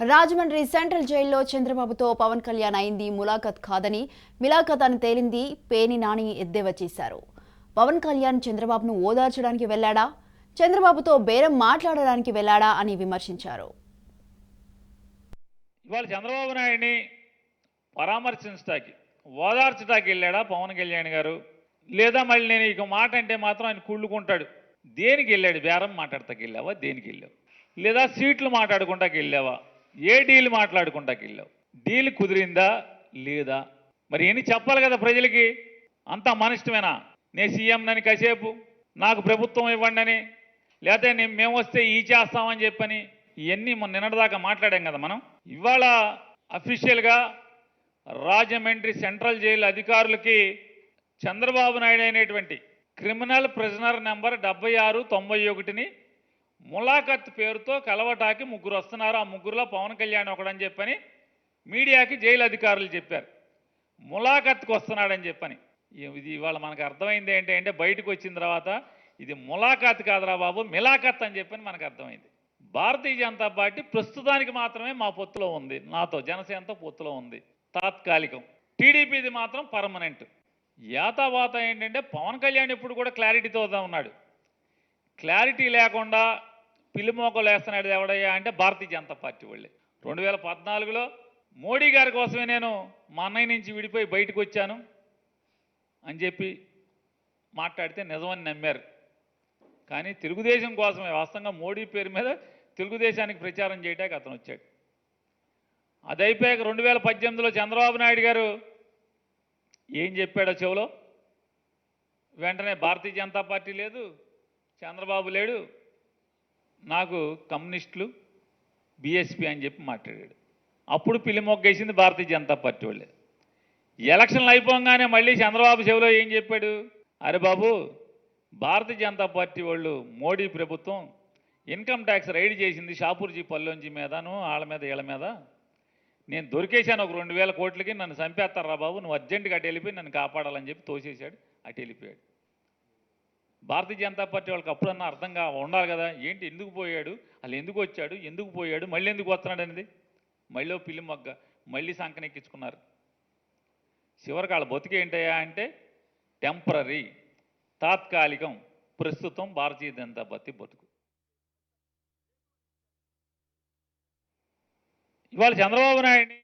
Rajahmundry central జైల్లో చంద్రబాబుతో పవన్ కళ్యాణ్ అయింది ములాఖత్ కాదని మిలాఖత్ అని తేలింది పేని నాని ఎద్దేవా చేశారు. పవన్ కళ్యాణ్ చంద్రబాబును ఓదార్చడానికి వెళ్ళాడా చంద్రబాబుతో బేరం మాట్లాడడానికి వెళ్ళాడా అని విమర్శించారు. ఇవాళ చంద్రబాబు నాయుడిని పరామర్శించడానికి ఓదార్చడానికి వెళ్ళాడా పవన్ కళ్యాణ్ గారు? లేదా మళ్ళీ నేను ఇక మాట అంటే మాత్రం ఆయన కుళ్ళుకుంటాడు దేనికి వెళ్ళాడు? బేరం మాట్లాడతాకి వెళ్ళావా? దేనికి వెళ్ళావు? లేదా సీట్లు మాట్లాడుకుంటాకి వెళ్ళావా? ఏ డీల్ మాట్లాడుకుంటాకి వెళ్ళావు డీల్ కుదిరిందా లేదా? మరి ఎన్ని చెప్పాలి కదా ప్రజలకి? అంతా మన ఇష్టమేనా? నేను సీఎం అని కాసేపు నాకు ప్రభుత్వం ఇవ్వండి అని లేకపోతే నేను మేము వస్తే ఈ చేస్తామని చెప్పని ఇవన్నీ మొన్న నిన్నటిదాకా మాట్లాడాం కదా మనం. ఇవాళ అఫీషియల్గా రాజమండ్రి సెంట్రల్ జైలు అధికారులకి చంద్రబాబు నాయుడు అయినటువంటి క్రిమినల్ ప్రిజనర్ నెంబర్ డెబ్బై ఆరు తొంభై ఒకటిని ములాఖత్ పేరుతో కలవటాకి ముగ్గురు వస్తున్నారు. ఆ ముగ్గురులో పవన్ కళ్యాణ్ ఒకడని చెప్పని మీడియాకి జైలు అధికారులు చెప్పారు. ములాఖత్కి వస్తున్నాడని చెప్పని. ఇది ఇవాళ మనకు అర్థమైంది ఏంటి అంటే బయటకు వచ్చిన తర్వాత ఇది ములాఖాత్ కాదురా బాబు మిలాఖత్ అని చెప్పని మనకు అర్థమైంది. భారతీయ జనతా పార్టీ ప్రస్తుతానికి మాత్రమే మా పొత్తులో ఉంది. నాతో జనసేనతో పొత్తులో ఉంది. తాత్కాలికం. టీడీపీది మాత్రం పర్మనెంట్. యాతావాత ఏంటంటే పవన్ కళ్యాణ్ ఇప్పుడు కూడా క్లారిటీతో ఉన్నాడు. క్లారిటీ లేకుండా పిల్లిమోకలు వేస్తున్నాడు ఎవడయ్యా అంటే భారతీయ జనతా పార్టీ వాళ్ళే. రెండు వేల పద్నాలుగులో మోడీ గారి కోసమే నేను మా అన్నయ్య నుంచి విడిపోయి బయటకు వచ్చాను అని చెప్పి మాట్లాడితే నిజమని నమ్మారు. కానీ తెలుగుదేశం కోసమే వాస్తవంగా మోడీ పేరు మీద తెలుగుదేశానికి ప్రచారం చేయడానికి అతను వచ్చాడు. అది అయిపోయాక రెండు వేల పద్దెనిమిదిలో చంద్రబాబు నాయుడు గారు ఏం చెప్పాడో చెవులో? వెంటనే భారతీయ జనతా పార్టీ లేదు చంద్రబాబు లేడు. నాకు కమ్యూనిస్టులు బీఎస్పీ అని చెప్పి మాట్లాడాడు. అప్పుడు పిల్లి మొగ్గేసింది భారతీయ జనతా పార్టీ వాళ్ళే. ఎలక్షన్లు అయిపోగానే మళ్ళీ చంద్రబాబు చెవిలో ఏం చెప్పాడు? అరే బాబు భారతీయ జనతా పార్టీ వాళ్ళు మోడీ ప్రభుత్వం ఇన్కమ్ ట్యాక్స్ రైడ్ చేసింది షాపూర్జీ పల్లొంజి మీదను వాళ్ళ మీద వీళ్ళ మీద. నేను దొరికేశాను ఒక రెండు వేల కోట్లకి నన్ను చంపేస్తారా బాబు? నువ్వు అర్జెంటుగా అటు వెళ్ళిపోయి నన్ను కాపాడాలని చెప్పి తోసేశాడు అటు వెళ్ళిపోయాడు. భారతీయ జనతా పార్టీ వాళ్ళకి అప్పుడన్నా అర్థంగా ఉండాలి కదా? ఏంటి ఎందుకు పోయాడు? అసలు ఎందుకు వచ్చాడు? ఎందుకు పోయాడు? మళ్ళీ ఎందుకు వస్తున్నాడు అనేది? మళ్ళీ పిల్లి మొగ్గ మళ్ళీ సంకనెక్కించుకున్నారు. చివరికి వాళ్ళ బతుకేంటయ్యా అంటే టెంపరీ తాత్కాలికం ప్రస్తుతం భారతీయ జనతా పార్టీ బతుకు. ఇవాళ చంద్రబాబు నాయుడిని